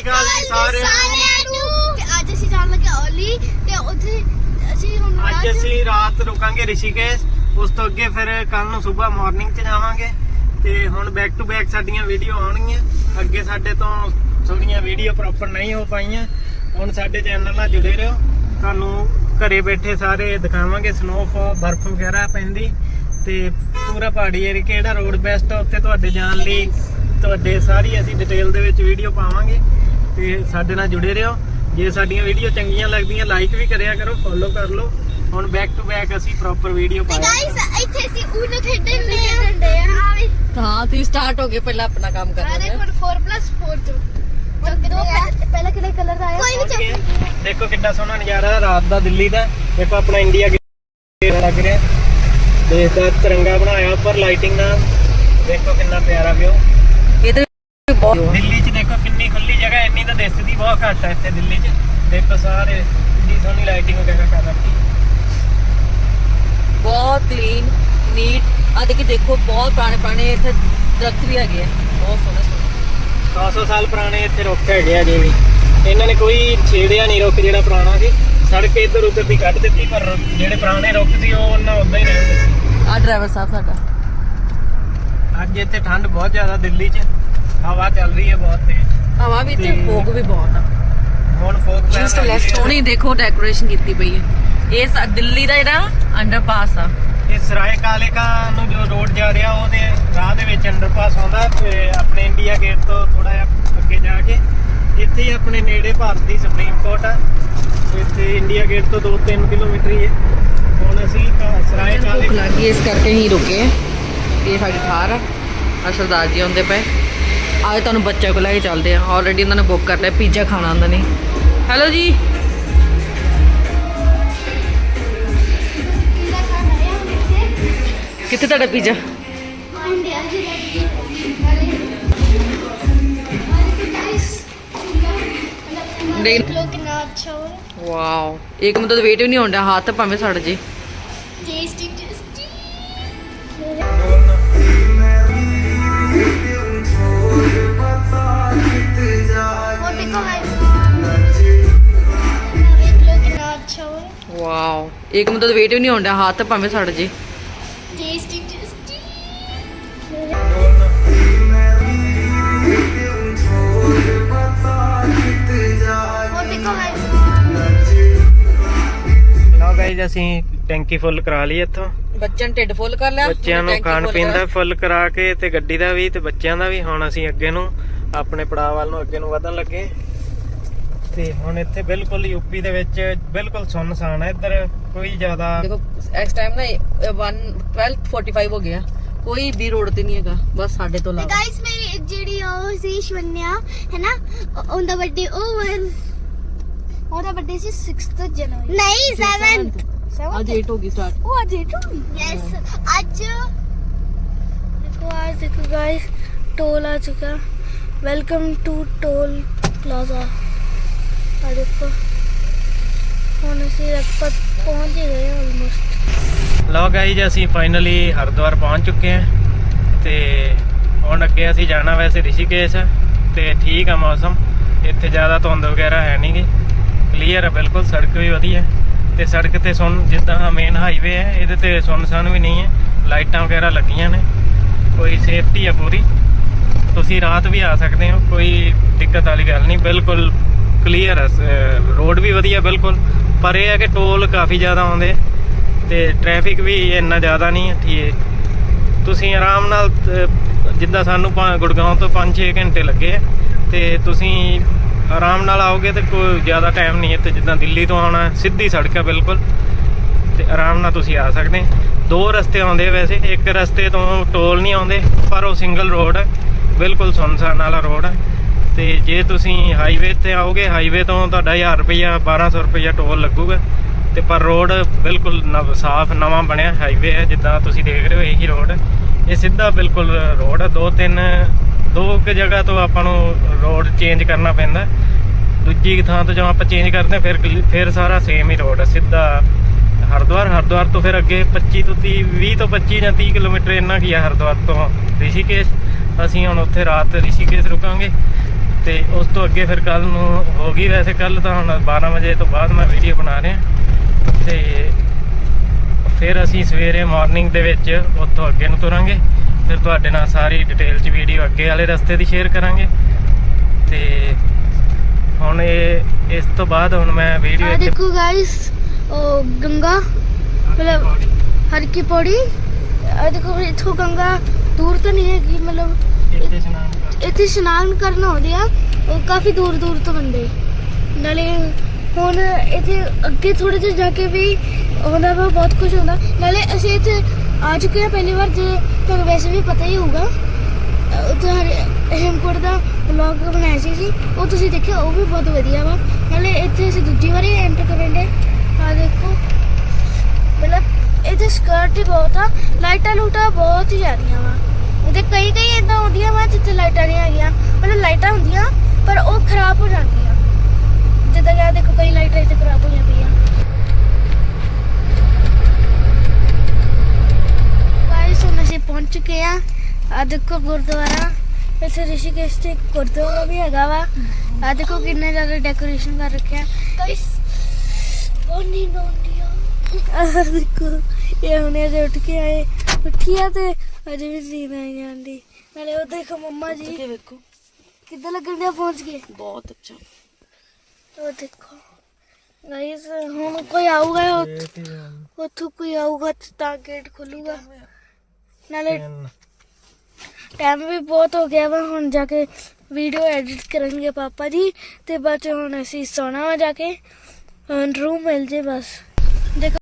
ਅਕਾਲ ਜੀ ਸਾਰਿਆਂ ਨੂੰ। ਤੇ ਅੱਜ ਅਸੀਂ ਜਾਣ ਲੱਗੇ ਓਲੀ ਤੇ ਉੱਥੇ ਅਸੀਂ ਹੁਣ ਅੱਜ ਅਸੀਂ ਰਾਤ ਰੁਕਾਂਗੇ ਰਿਸ਼ੀਕੇਸ਼ ਉਸ ਤੋਂ ਅੱਗੇ ਫਿਰ ਕੱਲ ਨੂੰ ਸਵੇਰ ਮਾਰਨਿੰਗ 'ਚ ਜਾਵਾਂਗੇ। ਤੇ ਹੁਣ ਬੈਕ ਟੂ ਬੈਕ ਸਾਡੀਆਂ ਵੀਡੀਓ ਆਉਣਗੀਆਂ। ਅੱਗੇ ਸਾਡੇ ਤੋਂ ਥੋੜੀਆਂ ਵੀਡੀਓ ਪ੍ਰੋਪਰ ਨਹੀਂ ਹੋ ਪਾਈਆਂ। ਹੁਣ ਸਾਡੇ ਚੈਨਲ ਨਾਲ ਜੁੜੇ ਰਹੋ। ਤੁਹਾਨੂੰ ਘਰੇ ਬੈਠੇ ਸਾਰੇ ਦਿਖਾਵਾਂਗੇ ਸਨੋਫਾਲ ਬਰਫ਼ ਵਗੈਰਾ ਪੈਂਦੀ। ਤੇ ਪੂਰਾ ਪਹਾੜੀ ਏਰੀਆ ਕਿਹੜਾ ਰੋਡ ਬੈਸਟ ਉੱਤੇ ਤੁਹਾਡੇ ਜਾਣ ਲਈ ਤੁਹਾਡੇ ਸਾਰੀ ਅਸੀਂ ਡਿਟੇਲ ਦੇ ਵਿੱਚ ਵੀਡੀਓ ਪਾਵਾਂਗੇ। ਤੇ ਸਾਡੇ ਨਾਲ ਜੁੜੇ ਰਹੋ। ਜੇ ਸਾਡੀਆਂ ਵੀਡੀਓ ਚੰਗੀਆਂ ਲੱਗਦੀਆਂ ਲਾਈਕ ਵੀ ਕਰਿਆ ਕਰੋ ਫੋਲੋ ਕਰ ਲਓ। ਹੁਣ ਬੈਕ ਟੂ ਬੈਕ ਅਸੀਂ ਪ੍ਰੋਪਰ ਵੀਡੀਓ ਤੇ ਪਾਵਾਂਗੇ ਗਾਇਸ ਇੱਥੇ ਅਸੀਂ ਉਹਨੂੰ ਖੇਡਣ ਦੇ ਖੇਡਣ ਆ। ਆ ਵੀ। ਹਾਂ ਤੁਸੀਂ ਸਟਾਰਟ ਹੋ ਗਏ ਪਹਿਲਾਂ ਆਪਣਾ ਕੰਮ ਆ ਕਰਨਾ ਦੇਖੋ 4 4 ਤੋਂ ਦੋ ਪਹਿਲਾਂ ਕਿਹੜੇ ਕਲਰ ਦਾ ਆਇਆ? ਕੋਈ ਵੀ ਪਹੁੰਚ ਗਏ ਚੱਕ ਹਾਂ। ਦੇਖੋ ਕਿੰਨਾ ਸੋਹਣਾ ਨਜ਼ਾਰਾ ਹੈ ਰਾਤ ਦਾ ਦਿੱਲੀ ਦਾ। ਦੇਖੋ ਆਪਣਾ ਇੰਡੀਆ ਗੇਟ ਲੱਗ ਰਿਹਾ। ਦੇਸ਼ ਦਾ ਤਿਰੰਗਾ ਬਣਾਇਆ ਉੱਪਰ ਲਾਈਟਿੰਗ ਨਾਲ। ਦੇਖੋ ਕਿੰਨਾ ਪਿਆਰਾ ਵਿਊ। ਇਹਦੇ ਬਹੁਤ ਦਿੱਲੀ 'ਚ ਦੇਖੋ ਕਿੰਨੀ ਜਗ੍ਹਾ ਇੰਨੀ ਤਾਂ ਦਿਸਦੀ ਬਹੁਤ ਘੱਟ ਹੈ ਇੱਥੇ ਦਿੱਲੀ 'ਚ। ਦੇਖੋ ਸਾਰੇ ਕਿੰਨੀ ਸੋਹਣੀ ਲਾਈਟਿੰਗ ਵਗੈਰਾ ਕਰ ਰੱਖੀ। ਬਹੁਤ ਕਲੀਨ ਨੀਟ ਆ ਦੇਖੀ ਦੇਖੋ ਬਹੁਤ ਪੁਰਾਣੇ ਪੁਰਾਣੇ ਇੱਥੇ ਦਰਖਤ ਵੀ ਹੈਗੇ ਆ। ਬਹੁਤ ਸੋਹਣੇ ਸੋਹਣੇ। 100 ਸਾਲ ਪੁਰਾਣੇ ਇੱਥੇ ਰੁੱਖ ਹੈਗੇ ਆ ਜੇ ਵੀ ਇਹਨਾਂ ਨੇ ਕੋਈ ਛੇੜਿਆ ਨਹੀਂ ਰੁੱਖ ਜਿਹੜਾ ਪੁਰਾਣਾ ਸੀ। ਸੜਕ ਇੱਧਰ ਉੱਧਰ ਦੀ ਕੱਢ ਦਿੱਤੀ ਪਰ ਜਿਹੜੇ ਪੁਰਾਣੇ ਰੁੱਖ ਸੀ ਉਹ ਉਹਨਾਂ ਉਦਾਂ ਹੀ ਰਹਿੰਦੇ ਸੀ। ਆ ਡਰਾਈਵਰ ਸਾਹਿਬ ਸਾਡਾ। ਅੱਜ ਇੱਥੇ ਠੰਡ ਬਹੁਤ ਜ਼ਿਆਦਾ ਦਿੱਲੀ 'ਚ। ਹਵਾ ਚੱਲ ਰਹੀ ਹੈ ਬਹੁਤ ਤੇਜ਼। ਹਵਾ ਵੀ ਤੇ ਫੋਗ ਵੀ ਬਹੁਤ ਆ। ਹੁਣ ਫੋਕ ਪੈਣ ਜਸਟ ਲੈਫਟ। ਸੋਹਣੀ ਦੇਖੋ ਡੈਕੋਰੇਸ਼ਨ ਕੀਤੀ ਪਈ ਹੈ। ਇਹ ਸਾ- ਦਿੱਲੀ ਦਾ ਜਿਹੜਾ ਅੰਡਰਪਾਸ ਆ। ਇਹ ਸਰਾਏ ਕਾਲੇ ਕਾ ਨੂੰ ਜੋ ਰੋਡ ਜਾ ਰਿਹਾ ਉਹਦੇ ਰਾਹ ਦੇ ਵਿੱਚ ਅੰਡਰਪਾਸ ਆਉਂਦਾ ਤੇ ਆਪਣੇ ਇੰਡੀਆ ਗੇਟ ਤੋਂ ਥੋੜਾ ਜਿਹਾ ਅੱਗੇ ਜਾ ਕੇ ਇੱਥੇ ਹੀ ਆਪਣੇ ਨੇੜੇ ਭਾਰਤ ਦੀ ਸੁਪਰੀਮ ਕੋਰਟ ਆ। ਇੱਥੇ ਇੰਡੀਆ ਗੇਟ ਤੋਂ 2-3 ਕਿਲੋਮੀਟਰ ਹੀ ਹੈ। ਹੁਣ ਅਸੀਂ ਸਰਾਏ ਕਾਲੇ ਭੁੱਖ ਲੱਗੀ ਇਸ ਕਰਕੇ ਹੀ ਰੁਕੇ ਆ। ਇਹ ਸਾਡੀ ਥਾਰ ਆ। ਆ ਸਰਦਾਰ ਜੀ ਆਉਂਦੇ ਪਏ। ਆਏ ਤੁਹਾਨੂੰ ਬੱਚਿਆਂ ਕੋਲ ਲੈ ਕੇ ਚੱਲਦੇ ਆ ਆਲਰੇਡੀ ਉਹਨਾਂ ਨੇ ਬੁੱਕ ਕਰ ਲਿਆ ਪੀਜ਼ਾ ਖਾਣਾ ਉਹਨਾਂ ਨੇ। ਹੈਲੋ ਜੀ। ਕਿੱਥੇ ਤੁਹਾਡਾ ਪੀਜ਼ਾ ਇੰਡੀਆ ਦੀ ਗਾਇਸ ਦੇਖ- ਲੋਕ ਕਿੰਨਾ ਅੱਛਾ ਹੋ ਰਿਹਾ ਵਾਓ ਇੱਕ ਮਿੰਟ ਦਾ ਵੇਟ ਵੀ ਨਹੀਂ ਹੁੰਦਾ ਵਾਓ ਇੱਕ ਮਿੰਟ ਦਾ ਵੇਟ ਵੀ ਨਹੀਂ ਹੁੰਦਾ ਹੱਥ ਭਾਵੇਂ ਸੜ ਜੇ। ਟੇਸਟੀ ਟੇਸਟੀ ਲਓ ਅਸੀਂ ਟੈਂਕੀ ਫੁੱਲ ਕਰਾ ਲਈ ਇੱਥੋਂ। ਬੱਚਿਆਂ ਨੇ ਢਿੱਡ ਫੁੱਲ ਕਰ ਲਿਆ ਬੱਚਿਆਂ ਨੂੰ ਖਾਣ ਪੀਣ ਦਾ ਫੁੱਲ ਕਰਾ ਕੇ ਤੇ ਗੱਡੀ ਦਾ ਵੀ ਤੇ ਬੱਚਿਆਂ ਦਾ ਵੀ ਹੁਣ ਅਸੀਂ ਅੱਗੇ ਨੂੰ ਆਪਣੇ ਪੜਾਅ ਵੱਲ ਨੂੰ ਅੱਗੇ ਨੂੰ ਵਧਣ ਲੱਗੇ ਤੇ ਹੁਣ ਇੱਥੇ ਬਿਲਕੁਲ ਯੂਪੀ ਦੇ ਵਿੱਚ ਬਿਲਕੁਲ ਸੁੰਨਸਾਨ ਹੈ ਇੱਧਰ ਕੋਈ ਜ਼ਿਆਦਾ ਦੇਖੋ ਇਸ ਟਾਈਮ ਨਾ 1 12:45 ਹੋ ਗਿਆ ਕੋਈ ਵੀ ਰੋਡ ਤੇ ਨਹੀਂ ਹੈਗਾ ਬਸ ਸਾਡੇ ਤੋਂ ਤੇ ਇਲਾਵਾ ਗਾਇਸ ਮੇਰੀ ਜਿਹੜੀ ਉਹ ਸੀ ਸ਼ਵਨਿਆ ਹੈ ਨਾ ਉਹ- ਉਹਦਾ ਬਰਥਡੇ ਉਹ ਵਨ ਉਹਦਾ ਬਰਥਡੇ ਸੀ 6th ਜਨਵਰੀ ਨਹੀਂ 7th ਅੱਜ 8 ਹੋ ਗਈ ਸਟਾਰਟ ਉਹ ਅੱਜ ਇਹ ਯੈਸ ਅੱਜ ਦੇਖੋ आज देखो गाइस टोल आ चुका वेलकम टू टोल प्लाजा आ देखो ਹੁਣ ਅਸੀਂ ਰਖਪਤ ਪਹੁੰਚ ਹੀ ਗਏ ਆਲਮੋਸਟ ਲਓ ਗਾਈਜ਼ ਅਸੀਂ ਫਾਈਨਲੀ ਹਰਿਦੁਆਰ ਪਹੁੰਚ ਚੁੱਕੇ ਹਾਂ ਤੇ ਹੁਣ ਅੱਗੇ ਅਸੀਂ ਜਾਣਾ ਵੈਸੇ ਰਿਸ਼ੀਕੇਸ਼ ਤੇ ਠੀਕ ਆ ਮੌਸਮ ਇੱਥੇ ਜ਼ਿਆਦਾ ਧੁੰਦ ਵਗੈਰਾ ਹੈ ਨਹੀਂਗੀ ਕਲੀਅਰ ਹੈ ਬਿਲਕੁਲ ਸੜਕ ਵੀ ਵਧੀਆ ਤੇ ਸੜਕ ਤੇ ਸੁਣ ਜਿੱਦਾਂ ਮੇਨ ਹਾਈਵੇ ਹੈ ਇਹਦੇ ਤੇ ਸੁੰਨਸਾਨ ਵੀ ਨਹੀਂ ਹੈ ਲਾਈਟਾਂ ਵਗੈਰਾ ਲੱਗੀਆਂ ਨੇ ਕੋਈ ਸੇਫਟੀ ਹੈ ਪੂਰੀ ਤੁਸੀਂ ਰਾਤ ਵੀ ਆ ਸਕਦੇ ਹੋ ਕੋਈ ਦਿੱਕਤ ਵਾਲੀ ਗੱਲ ਨਹੀਂ ਬਿਲਕੁਲ ਕਲੀਅਰ ਹੈ ਰੋਡ ਵੀ ਵਧੀਆ ਬਿਲਕੁਲ ਪਰ ਇਹ ਹੈ ਕਿ ਟੋਲ ਕਾਫੀ ਜ਼ਿਆਦਾ ਆਉਂਦੇ ਤੇ ਟ੍ਰੈਫਿਕ ਵੀ ਇੰਨਾ ਜ਼ਿਆਦਾ ਨਹੀਂ ਹੈ ਤੁਸੀਂ ਆਰਾਮ ਨਾਲ ਜਿੱਦਾਂ ਸਾਨੂੰ ਪੰ- ਗੁੜਗਾਉਂ ਤੋਂ 5-6 ਘੰਟੇ ਲੱਗੇ ਆ, ਤੇ ਤੁਸੀਂ ਆਰਾਮ ਨਾਲ ਆਓਗੇ ਤੇ ਕੋਈ ਜ਼ਿਆਦਾ ਟਾਈਮ ਨਹੀਂ ਹੈ ਇੱਥੇ ਜਿੱਦਾਂ ਦਿੱਲੀ ਤੋਂ ਆਉਣਾ ਸਿੱਧੀ ਸੜਕ ਹੈ ਬਿਲਕੁਲ ਤੇ ਆਰਾਮ ਨਾਲ ਤੁਸੀਂ ਆ ਸਕਦੇ ਦੋ ਰਸਤੇ ਆਉਂਦੇ ਵੈਸੇ ਇੱਕ ਰਸਤੇ ਤੋਂ ਟੋਲ ਨਹੀਂ ਆਉਂਦੇ ਪਰ ਉਹ ਸਿੰਗਲ ਰੋਡ ਹੈ। ਬਿਲਕੁਲ ਸੁਨਸਾਨ ਵਾਲਾ ਰੋਡ ਹੈ। ਤੇ ਜੇ ਤੁਸੀਂ ਹਾਈਵੇ ਤੇ ਆਓਗੇ ਹਾਈਵੇ ਤੋਂ ਤੁਹਾਡਾ 1000 ਰੁਪਇਆ 1200 ਰੁਪਇਆ ਟੋਲ ਲੱਗੂਗਾ। ਤੇ ਪਰ ਰੋਡ ਬਿਲਕੁਲ ਨਵ, ਸਾਫ਼ ਨਵਾਂ ਬਣਿਆ ਹਾਈਵੇ ਹੈ, ਜਿੱਦਾਂ ਤੁਸੀਂ ਦੇਖ ਰਹੇ ਹੋ, ਇਹੀ ਰੋਡ ਹੈ। ਇਹ ਸਿੱਧਾ ਬਿਲਕੁਲ ਰੋਡ ਹੈ। ਦੋ ਤਿੰਨ, ਦੋ ਕੁ ਜਗ੍ਹਾ ਤੋਂ ਆਪਾਂ ਨੂੰ ਰੋਡ ਚੇਂਜ ਕਰਨਾ ਪੈਂਦਾ। ਦੂਜੀ ਥਾਂ ਤੋਂ ਜਦੋਂ ਆਪਾਂ ਚੇਂਜ ਕਰਦੇ ਹਾਂ, ਫਿਰ ਕਲੀ- ਫਿਰ ਸਾਰਾ ਸੇਮ ਹੀ ਰੋਡ ਹੈ। ਸਿੱਧਾ ਹਰਿਦੁਆਰ ਹਰਿਦੁਆਰ ਤੋਂ ਫਿਰ ਅੱਗੇ 25 ਤੋਂ 30 20 ਤੋਂ 25 ਜਾਂ 30 ਕਿਲੋਮੀਟਰ ਇੰਨਾ ਕੀ ਹੈ ਹਰਿਦੁਆਰ ਤੋਂ ਰਿਸ਼ੀਕੇਸ਼। ਅਸੀਂ ਹੁਣ ਉੱਥੇ ਰਾਤ ਰਿਸ਼ੀਕੇਸ਼ ਰੁਕਾਂਗੇ ਤੇ ਉਸ ਤੋਂ ਅੱਗੇ ਫਿਰ ਕੱਲ ਨੂੰ ਹੋ ਗਈ ਵੈਸੇ ਕੱਲ ਤਾਂ ਹੁਣ 12 ਵਜੇ ਤੋਂ ਬਾਅਦ ਮੈਂ ਵੀਡੀਓ ਬਣਾ ਰਿਹਾ। ਤੇ ਫਿਰ ਅਸੀਂ ਸਵੇਰੇ ਮਾਰਨਿੰਗ ਦੇ ਵਿੱਚ ਉੱਥੋਂ ਅੱਗੇ ਨੂੰ ਤੁਰਾਂਗੇ। ਫਿਰ ਤੁਹਾਡੇ ਨਾਲ ਸਾਰੀ ਡਿਟੇਲ ਚ ਵੀਡੀਓ ਅੱਗੇ ਵਾਲੇ ਰਸਤੇ ਦੀ ਸ਼ੇਅਰ ਕਰਾਂਗੇ। ਤੇ ਹੁਣ ਇਹ ਇਸ ਤੋਂ ਬਾਅਦ ਹੁਣ ਮੈਂ ਵੀਡੀਓ ਆ ਦੇਖੋ ਗਾਇਸ ਉਹ ਗੰਗਾ ਮਤਲਬ ਹਰ ਕੀ ਪੌੜੀ ਆ ਦੇਖੋ ਇੱਥੋਂ ਗੰਗਾ ਦੂਰ ਤਾਂ ਨਹੀਂ ਹੈਗੀ ਮਤਲਬ ਇੱਥੇ ਇਸ਼ਨਾਨ ਕਰ ਇੱਥੇ ਇਸ਼ਨਾਨ ਕਰਨ ਆਉਂਦੇ ਆ ਉਹ ਕਾਫੀ ਦੂਰ ਦੂਰ ਤੋਂ ਬੰਦੇ। ਨਾਲੇ ਹੁਣ ਇੱਥੇ ਅੱਗੇ ਥੋੜੇ ਜਿਹਾ ਜਾ ਕੇ ਵੀ ਆਉਂਦਾ ਵਾ ਬਹੁਤ ਕੁਝ ਹੁੰਦਾ। ਨਾਲੇ ਅਸੀਂ ਇੱਥੇ ਆ ਚੁੱਕੇ ਆ ਪਹਿਲੀ ਵਾਰ ਜੇ ਤੁਹਾਨੂੰ ਵੈਸੇ ਵੀ ਪਤਾ ਹੀ ਹੋਊਗਾ। ਉੱਥੇ ਹੇਮਕੁੰਟ ਦਾ ਵਲੌਗ ਬਣਾਇਆ ਸੀ ਜੀ ਉਹ ਤੁਸੀਂ ਦੇਖਿਆ ਉਹ ਵੀ ਬਹੁਤ ਵਧੀਆ ਵਾ। ਨਾਲੇ ਇੱਥੇ ਅਸੀਂ ਦੂਜੀ ਵਾਰੀ ਐਂਟਰ ਕਰਨ ਦੇ। ਆ ਦੇਖੋ। ਮਤਲਬ ਇੱਥੇ ਸਿਕਿਉਰਿਟੀ ਬਹੁਤ ਆ ਲਾਈਟਾਂ ਲੂਟਾਂ ਬਹੁਤ ਹੀ ਜ਼ਿਆਦੀਆਂ ਵਾ। ਉਹਦੇ ਕਈ ਕਈ ਇਦਾਂ ਹੁੰਦੀਆਂ ਵਾ ਜਿੱਥੇ ਲਾਈਟਾਂ ਨਹੀਂ ਹੈਗੀਆਂ ਮਤਲਬ ਲਾਈਟਾਂ ਹੁੰਦੀਆਂ ਪਰ ਉਹ ਖਰਾਬ ਹੋ ਜਾਂਦੀਆਂ। ਜਿੱਦਾਂ ਕਿ ਆਹ ਦੇਖੋ ਕਈ ਲਾਈਟਾਂ ਇੱਥੇ ਖਰਾਬ ਹੋਈਆਂ ਪਈਆਂ। ਗਾਇਸ ਹੁਣ ਅਸੀਂ ਪਹੁੰਚ ਚੁੱਕੇ ਆ ਆ ਦੇਖੋ ਗੁਰਦੁਆਰਾ। ਇੱਥੇ ਰਿਸ਼ੀਕੇਸ਼ ਤੇ ਇੱਕ ਗੁਰਦੁਆਰਾ ਵੀ ਹੈਗਾ ਵਾ। ਆ ਦੇਖੋ ਕਿੰਨੇ ਜ਼ਿਆਦਾ ਡੈਕੋਰੇਸ਼ਨ ਕਰ ਰੱਖਿਆ। ਗਾਇਸ ਬੋਨੀ ਨੋਂਡੀਆ ਆ। ਦੇਖੋ ਇਹ ਹੁਣੇ ਜੇ ਉੱਠ ਕੇ ਆਏ। ਉੱਠਿਆ ਤੇ ਅਜੇ ਵੀ ਨੀਂਦ ਆਈ ਜਾਂਦੀ। ਨਾਲੇ ਉਹ ਦੇਖੋ ਮੰਮਾ ਜੀ। ਵੇਖੋ। ਕਿੱਦਾਂ ਲੱਗਣ ਡਿਆ ਪਹੁੰਚ ਗਏ ਬਹੁਤ ਅੱਛਾ। ਉਹ ਦੇਖੋ। ਗਾਇਸ ਹੁਣ ਕੋਈ ਆਊਗਾ ਉਹ- ਉੱਥੋਂ ਕੋਈ ਆਊਗਾ ਤੇ ਤਾਂ ਗੇਟ ਖੁੱਲੂਗਾ। ਨਾਲੇ ਟਾਈਮ ਵੀ ਬਹੁਤ ਹੋ ਗਿਆ ਵਾ। ਹੁਣ ਜਾ ਕੇ ਵੀਡੀਓ ਐਡਿਟ ਕਰਨਗੇ ਪਾਪਾ ਜੀ ਤੇ ਬਾਅਦ ਚ ਹੁਣ ਅਸੀਂ ਸੌਣਾ ਵਾ ਜਾ ਕੇ। ਹੁਣ ਰੂਮ ਮਿਲ ਜੇ ਬਸ। ਦੇਖੋ